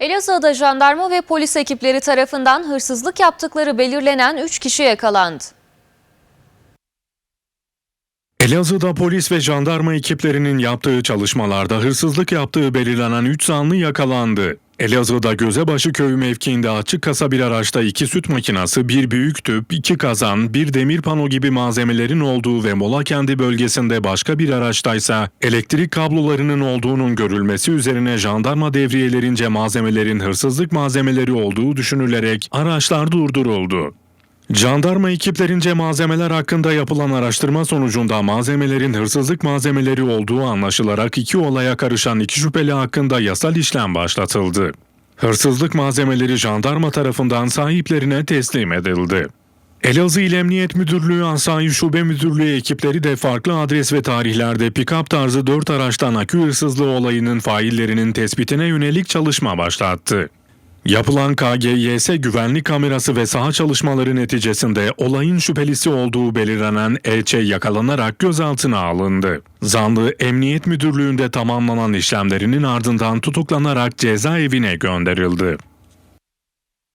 Elazığ'da jandarma ve polis ekipleri tarafından hırsızlık yaptıkları belirlenen 3 kişi yakalandı. Elazığ'da polis ve jandarma ekiplerinin yaptığı çalışmalarda hırsızlık yaptığı belirlenen 3 zanlı yakalandı. Elazığ'da Gözebaşı köyü mevkiinde açık kasa bir araçta iki süt makinası, bir büyük tüp, iki kazan, bir demir pano gibi malzemelerin olduğu ve Molakendi bölgesinde başka bir araçtaysa elektrik kablolarının olduğunun görülmesi üzerine jandarma devriyelerince malzemelerin hırsızlık malzemeleri olduğu düşünülerek araçlar durduruldu. Jandarma ekiplerince malzemeler hakkında yapılan araştırma sonucunda malzemelerin hırsızlık malzemeleri olduğu anlaşılarak iki olaya karışan iki şüpheli hakkında yasal işlem başlatıldı. Hırsızlık malzemeleri jandarma tarafından sahiplerine teslim edildi. Elazığ İl Emniyet Müdürlüğü Asayi Şube Müdürlüğü ekipleri de farklı adres ve tarihlerde pick-up tarzı 4 araçtan akü hırsızlığı olayının faillerinin tespitine yönelik çalışma başlattı. Yapılan KGYS güvenlik kamerası ve saha çalışmaları neticesinde olayın şüphelisi olduğu belirlenen elçe yakalanarak gözaltına alındı. Zanlı Emniyet Müdürlüğü'nde tamamlanan işlemlerinin ardından tutuklanarak cezaevine gönderildi.